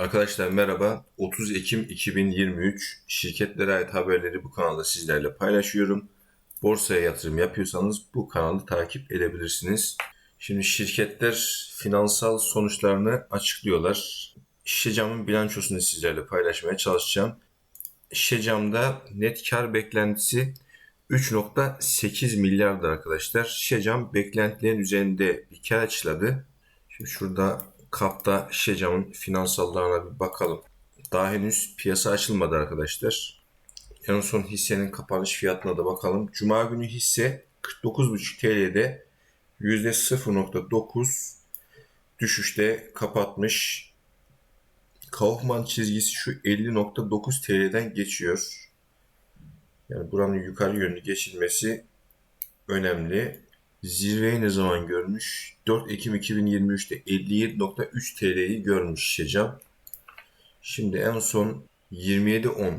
Arkadaşlar merhaba. 30 Ekim 2023 şirketlere ait haberleri bu kanalda sizlerle paylaşıyorum. Borsaya yatırım yapıyorsanız bu kanalı takip edebilirsiniz. Şimdi şirketler finansal sonuçlarını açıklıyorlar. Şişecam'ın bilançosunu sizlerle paylaşmaya çalışacağım. Şişecam'da net kar beklentisi 3.8 milyardır arkadaşlar. Şişecam beklentilerin üzerinde bir kar açıkladı. Şimdi şurada kapta Şişecam'ın finansallarına bir bakalım. Daha henüz piyasa açılmadı arkadaşlar. En son hissenin kapanış fiyatına da bakalım. Cuma günü hisse 49,5 TL'de %0.9 düşüşte kapatmış. Kaufman çizgisi şu 50.9 TL'den geçiyor. Yani buranın yukarı yönlü geçilmesi önemli. Zirveyi ne zaman görmüş? 4 Ekim 2023'te 57.3 TL'yi görmüş Şecam. Şimdi en son 27.10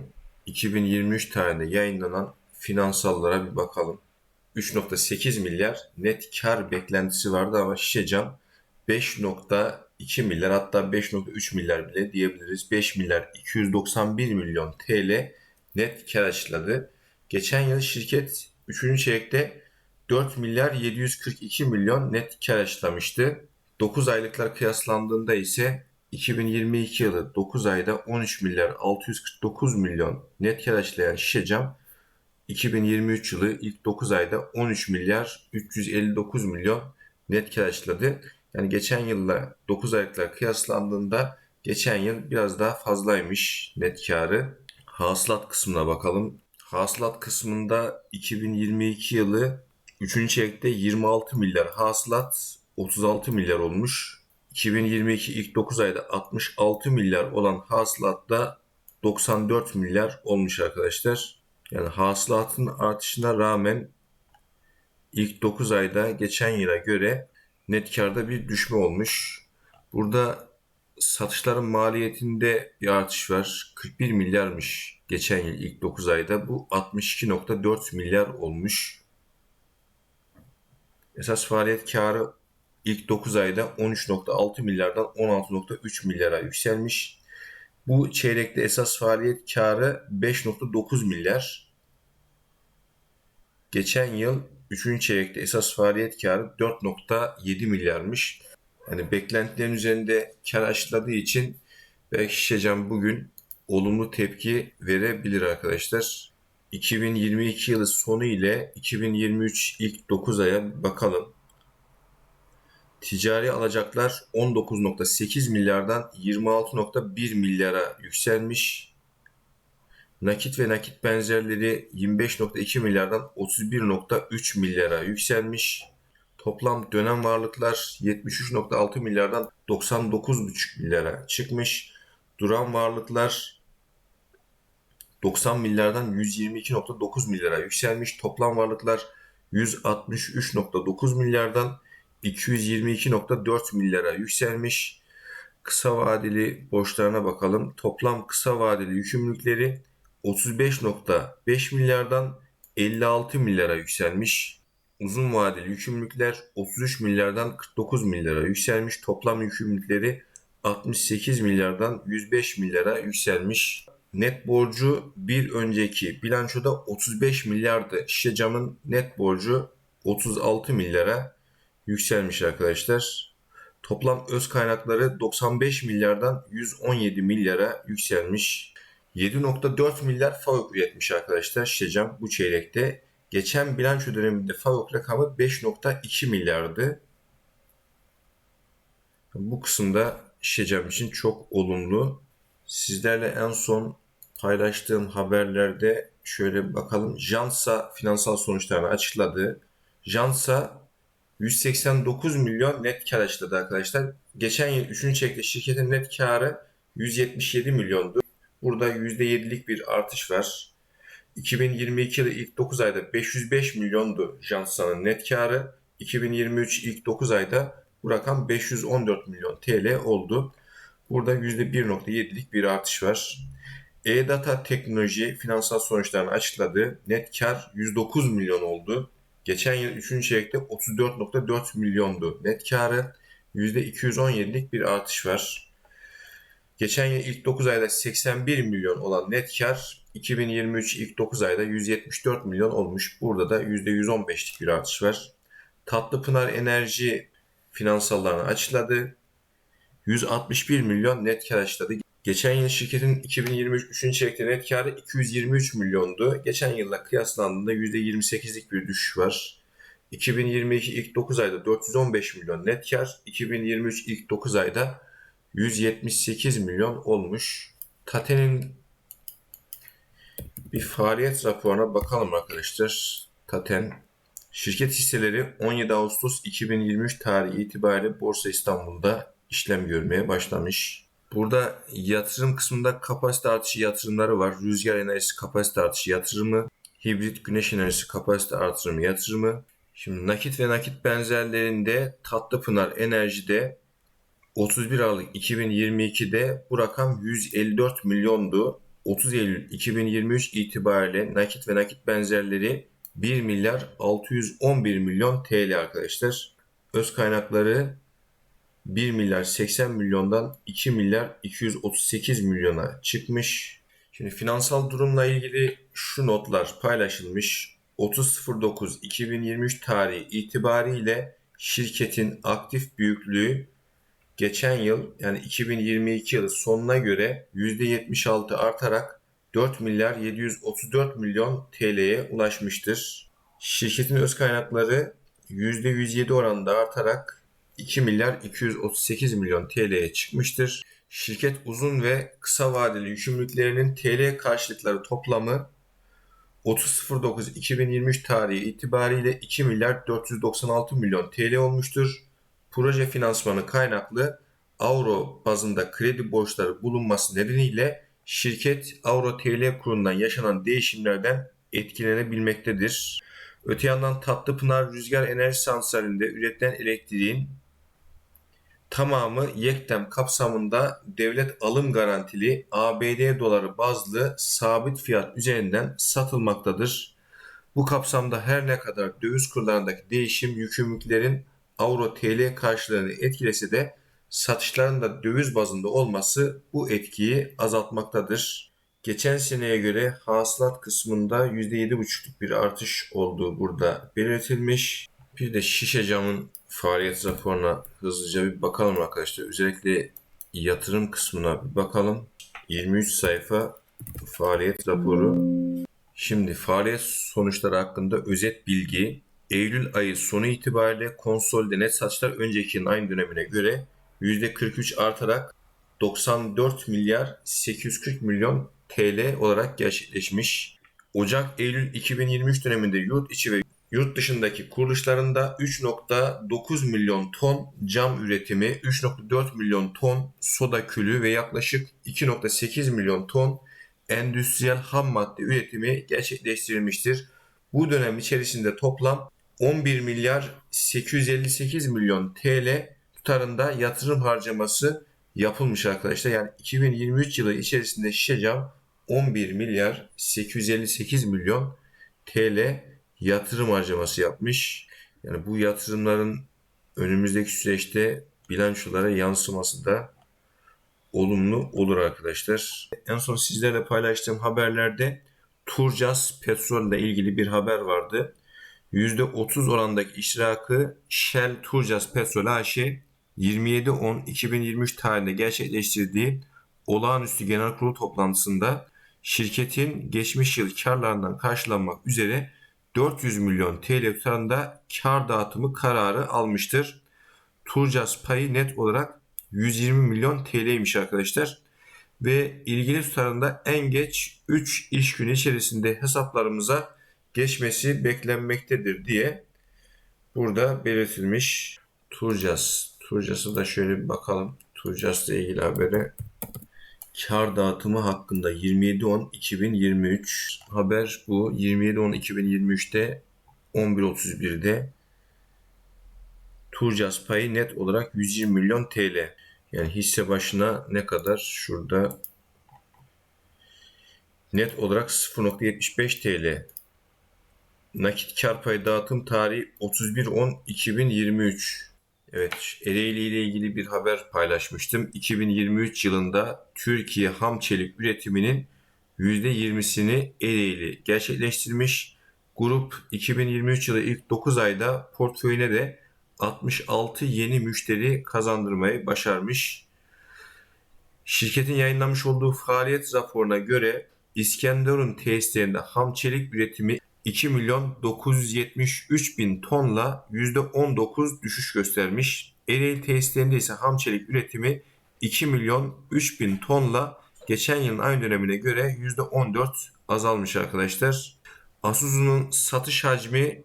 2023 tarihinde yayınlanan finansallara bir bakalım. 3.8 milyar net kar beklentisi vardı ama Şişecam 5.2 milyar hatta 5.3 milyar bile diyebiliriz. 5 milyar 291 milyon TL net kar açıkladı. Geçen yıl şirket 3. çeyrekte 4 milyar 742 milyon net kar açıklamıştı. 9 aylıklar kıyaslandığında ise 2022 yılı 9 ayda 13 milyar 649 milyon net kar açıklayan Şişecam 2023 yılı ilk 9 ayda 13 milyar 359 milyon net kar açıkladı. Yani geçen yılla 9 aylıklar kıyaslandığında geçen yıl biraz daha fazlaymış net karı. Hasılat kısmına bakalım. Hasılat kısmında 2022 yılı 3. çeyrekte 26 milyar hasılat 36 milyar olmuş. 2022 ilk 9 ayda 66 milyar olan hasılatta 94 milyar olmuş arkadaşlar. Yani hasılatın artışına rağmen ilk 9 ayda geçen yıla göre net karda bir düşme olmuş. Burada satışların maliyetinde bir artış var. 41 milyarmış geçen yıl ilk 9 ayda. Bu 62.4 milyar olmuş. Esas faaliyet karı ilk 9 ayda 13.6 milyardan 16.3 milyara yükselmiş. Bu çeyrekte esas faaliyet karı 5.9 milyar. Geçen yıl 3. çeyrekte esas faaliyet karı 4.7 milyarmış. Yani beklentilerin üzerinde kar açıkladığı için belki Şişecam bugün olumlu tepki verebilir arkadaşlar. 2022 yılı sonu ile 2023 ilk 9 aya bakalım. Ticari alacaklar 19.8 milyardan 26.1 milyara yükselmiş. Nakit ve nakit benzerleri 25.2 milyardan 31.3 milyara yükselmiş. Toplam dönem varlıklar 73.6 milyardan 99.5 milyara çıkmış. Duran varlıklar 90 milyardan 122.9 milyara yükselmiş. Toplam varlıklar 163.9 milyardan 222.4 milyara yükselmiş. Kısa vadeli borçlarına bakalım. Toplam kısa vadeli yükümlülükleri 35.5 milyardan 56 milyara yükselmiş. Uzun vadeli yükümlülükler 33 milyardan 49 milyara yükselmiş. Toplam yükümlülükleri 68 milyardan 105 milyara yükselmiş. Net borcu bir önceki bilançoda 35 milyardı. Şişecam'ın net borcu 36 milyara yükselmiş arkadaşlar. Toplam öz kaynakları 95 milyardan 117 milyara yükselmiş. 7.4 milyar FAVÖK üretmiş arkadaşlar Şişecam bu çeyrekte. Geçen bilanço döneminde FAVÖK rakamı 5.2 milyardı. Bu kısımda Şişecam için çok olumlu. Sizlerle en son paylaştığım haberlerde şöyle bakalım. Jansa finansal sonuçlarını açıkladı. Jansa 189 milyon net kar açıkladı arkadaşlar. Geçen yıl 3. çeyrekte şirketin net karı 177 milyondu. Burada %7'lik bir artış var. 2022 yılı ilk 9 ayda 505 milyondu Jansa'nın net karı. 2023 ilk 9 ayda bu rakam 514 milyon TL oldu. Burada %1.7'lik bir artış var. E-Data Teknoloji finansal sonuçlarını açıkladı. Net kar 109 milyon oldu. Geçen yıl 3. çeyrekte 34.4 milyondu net karı. %217'lik bir artış var. Geçen yıl ilk 9 ayda 81 milyon olan net kar 2023 ilk 9 ayda 174 milyon olmuş. Burada da %115'lik bir artış var. Tatlıpınar Enerji finansallarını açıkladı. 161 milyon net kar açıkladı. Geçen yıl şirketin 2023 3. çeyrekte net karı 223 milyondu. Geçen yılla kıyaslandığında %28'lik bir düşüş var. 2022 ilk 9 ayda 415 milyon net kar, 2023 ilk 9 ayda 178 milyon olmuş. Taten'in bir faaliyet raporuna bakalım arkadaşlar. Taten şirket hisseleri 17 Ağustos 2023 tarihi itibariyle Borsa İstanbul'da işlem görmeye başlamış. Burada yatırım kısmında kapasite artışı yatırımları var. Rüzgar enerjisi kapasite artışı yatırımı, hibrit güneş enerjisi kapasite artırımı yatırımı. Şimdi nakit ve nakit benzerlerinde Tatlıpınar Enerji'de 31 Aralık 2022'de bu rakam 154 milyondu. 30 Eylül 2023 itibariyle nakit ve nakit benzerleri 1 milyar 611 milyon TL arkadaşlar. Öz kaynakları 1 milyar 80 milyondan 2 milyar 238 milyona çıkmış. Şimdi finansal durumla ilgili şu notlar paylaşılmış. 30.09.2023 tarihi itibariyle şirketin aktif büyüklüğü geçen yıl yani 2022 yılı sonuna göre %76 artarak 4 milyar 734 milyon TL'ye ulaşmıştır. Şirketin öz kaynakları %107 oranında artarak 2 milyar 238 milyon TL'ye çıkmıştır. Şirket uzun ve kısa vadeli yükümlülüklerinin TL karşılıkları toplamı 30.09.2023 tarihi itibariyle 2 milyar 496 milyon TL olmuştur. Proje finansmanı kaynaklı avro bazında kredi borçları bulunması nedeniyle şirket avro TL kurundan yaşanan değişimlerden etkilenebilmektedir. Öte yandan Tatlıpınar Rüzgar Enerji Santrali'nde üretilen elektriğin tamamı YEKTEM kapsamında devlet alım garantili ABD doları bazlı sabit fiyat üzerinden satılmaktadır. Bu kapsamda her ne kadar döviz kurlarındaki değişim yükümlülüklerin avro TL karşılığını etkilese de satışların da döviz bazında olması bu etkiyi azaltmaktadır. Geçen seneye göre hasılat kısmında %7,5'luk bir artış olduğu burada belirtilmiş. Bir de şişe camın faaliyet raporuna hızlıca bir bakalım arkadaşlar. Özellikle yatırım kısmına bir bakalım. 23 sayfa faaliyet raporu. Şimdi faaliyet sonuçları hakkında özet bilgi. Eylül ayı sonu itibariyle konsolide net satışlar önceki aynı dönemine göre %43 artarak 94 milyar 840 milyon TL olarak gerçekleşmiş. Ocak-Eylül 2023 döneminde yurt içi ve Yurt dışındaki kuruluşlarında 3.9 milyon ton cam üretimi, 3.4 milyon ton soda külü ve yaklaşık 2.8 milyon ton endüstriyel ham madde üretimi gerçekleştirilmiştir. Bu dönem içerisinde toplam 11 milyar 858 milyon TL tutarında yatırım harcaması yapılmış arkadaşlar. Yani 2023 yılı içerisinde şişe cam 11 milyar 858 milyon TL yatırım harcaması yapmış. Yani bu yatırımların önümüzdeki süreçte bilançolara yansıması da olumlu olur arkadaşlar. En son sizlerle paylaştığım haberlerde Turcas Petrol ile ilgili bir haber vardı. %30 orandaki iştirakı Shell Turcas Petrol AŞ 27.10.2023 tarihinde gerçekleştirdiği olağanüstü genel kurulu toplantısında şirketin geçmiş yıl karlarından karşılanmak üzere 400 milyon TL tutarında kar dağıtımı kararı almıştır. Turcas payı net olarak 120 milyon TL'ymiş arkadaşlar. Ve ilgili tutarında en geç 3 iş günü içerisinde hesaplarımıza geçmesi beklenmektedir diye burada belirtilmiş. Turcas. Turcas'ı da şöyle bir bakalım. Turcas'la ilgili habere kar dağıtımı hakkında 27.10.2023 haber bu. 27.10.2023'te 11.31'de Turcas payı net olarak 120 milyon TL. Yani hisse başına ne kadar? Şurada net olarak 0.75 TL. Nakit kar payı dağıtım tarihi 31.10.2023. Evet, Ereğli ile ilgili bir haber paylaşmıştım. 2023 yılında Türkiye ham çelik üretiminin %20'sini Ereğli gerçekleştirmiş. Grup 2023 yılı ilk 9 ayda portföyüne de 66 yeni müşteri kazandırmayı başarmış. Şirketin yayınlamış olduğu faaliyet raporuna göre İskenderun tesislerinde ham çelik üretimi 2 milyon 973 bin tonla %19 düşüş göstermiş. Ereğli tesislerinde ise ham çelik üretimi 2 milyon 3 bin tonla geçen yılın aynı dönemine göre %14 azalmış arkadaşlar. Asuzu'nun satış hacmi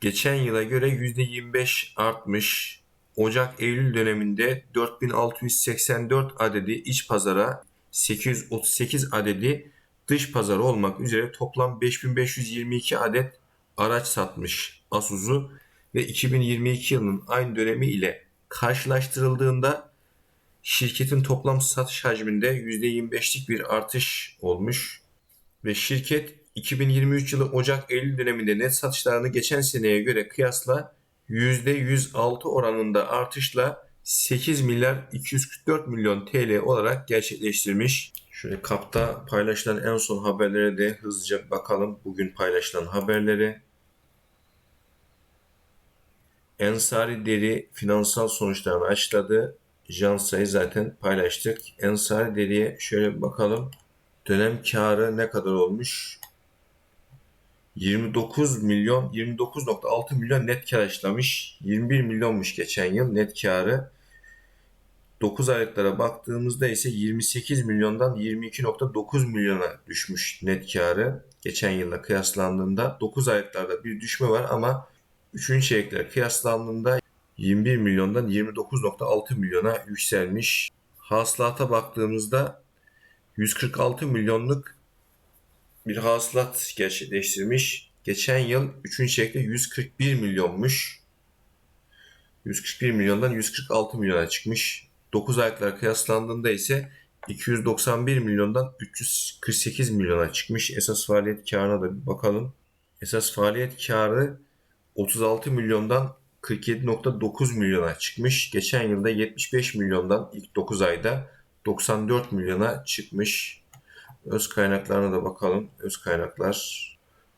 geçen yıla göre %25 artmış. Ocak-Eylül döneminde 4684 adedi iç pazara 838 adedi dış pazar olmak üzere toplam 5522 adet araç satmış Asuzu ve 2022 yılının aynı dönemi ile karşılaştırıldığında şirketin toplam satış hacminde %25'lik bir artış olmuş ve şirket 2023 yılı Ocak-Eylül döneminde net satışlarını geçen seneye göre kıyasla %106 oranında artışla 8 milyar 244 milyon TL olarak gerçekleştirmiş. Şöyle kapta paylaşılan en son haberlere de hızlıca bakalım. Bugün paylaşılan haberleri. Ensari Deri finansal sonuçlarını açıkladı. Jansa'yı zaten paylaştık. Ensari Deri'ye şöyle bakalım. Dönem karı ne kadar olmuş? 29 milyon 29.6 milyon net kar açıklamış. 21 milyonmuş geçen yıl net karı. 9 aylıklara baktığımızda ise 28 milyondan 22.9 milyona düşmüş net karı. Geçen yılla kıyaslandığında 9 aylıklarda bir düşme var ama 3. çeyrekler kıyaslandığında 21 milyondan 29.6 milyona yükselmiş. Hasılata baktığımızda 146 milyonluk bir hasılat gerçekleştirmiş. Geçen yıl 3. çeyrekte 141 milyonmuş. 141 milyondan 146 milyona çıkmış. 9 aylıklar kıyaslandığında ise 291 milyondan 348 milyona çıkmış. Esas faaliyet karına da bir bakalım. Esas faaliyet karı 36 milyondan 47.9 milyona çıkmış. Geçen yılda 75 milyondan ilk 9 ayda 94 milyona çıkmış. Öz kaynaklarına da bakalım. Öz kaynaklar.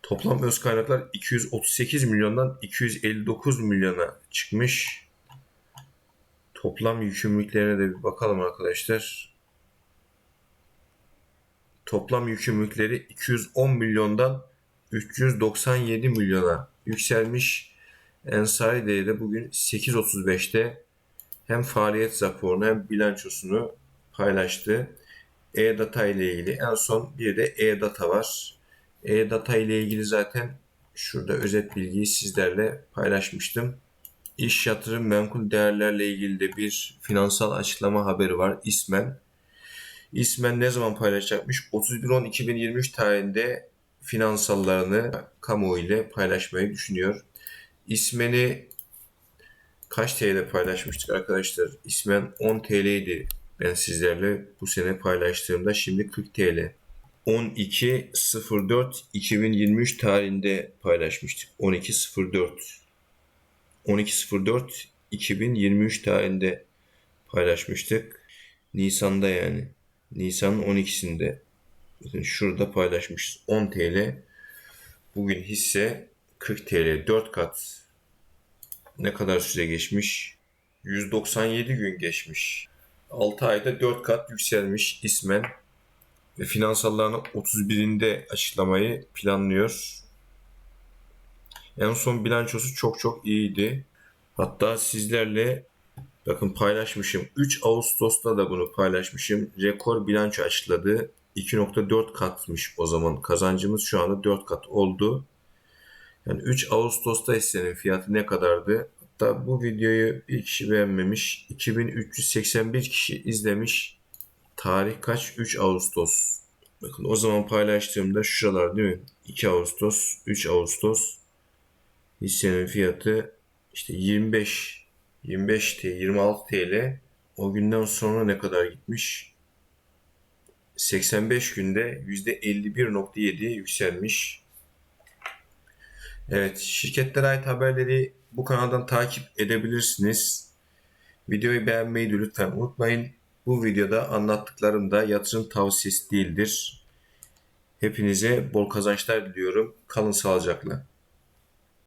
Toplam öz kaynaklar 238 milyondan 259 milyona çıkmış. Toplam yükümlülüklerine de bir bakalım arkadaşlar. Toplam yükümlülükleri 210 milyondan 397 milyona yükselmiş. Ensari de bugün 8.35'te hem faaliyet raporunu hem bilançosunu paylaştı. E-Data ile ilgili en son bir de E-Data var. E-Data ile ilgili zaten şurada özet bilgiyi sizlerle paylaşmıştım. İş yatırım menkul değerlerle ilgili de bir finansal açıklama haberi var İSMEN. İSMEN ne zaman paylaşacakmış? 31.10.2023 tarihinde finansallarını kamuoyu ile paylaşmayı düşünüyor. İSMEN'i kaç TL paylaşmıştık arkadaşlar? İSMEN 10 TL'ydi ben sizlerle bu sene paylaştığımda şimdi 40 TL. 12.04.2023 tarihinde paylaşmıştık. 12.04 12.04 2023 tarihinde paylaşmıştık. Nisan'da yani. Nisan'ın 12'sinde. Bakın şurada paylaşmışız. 10 TL. Bugün hisse 40 TL. 4 kat. Ne kadar süre geçmiş? 197 gün geçmiş. 6 ayda 4 kat yükselmiş ismen ve finansallarını 31'inde açıklamayı planlıyor. En son bilançosu çok çok iyiydi. Hatta sizlerle bakın paylaşmışım. 3 Ağustos'ta da bunu paylaşmışım. Rekor bilanço açıkladı. 2.4 katmış o zaman. Kazancımız şu anda 4 kat oldu. Yani 3 Ağustos'ta hissenin fiyatı ne kadardı? Hatta bu videoyu bir kişi beğenmemiş. 2381 kişi izlemiş. Tarih kaç? 3 Ağustos. Bakın o zaman paylaştığımda şuralar değil mi? 2 Ağustos, 3 Ağustos hissenin fiyatı işte 25 25 TL, 26 TL. O günden sonra ne kadar gitmiş? 85 günde %51.7 yükselmiş. Evet, şirketlere ait haberleri bu kanaldan takip edebilirsiniz. Videoyu beğenmeyi de lütfen unutmayın. Bu videoda anlattıklarım da yatırım tavsiyesi değildir. Hepinize bol kazançlar diliyorum. Kalın sağlıcakla.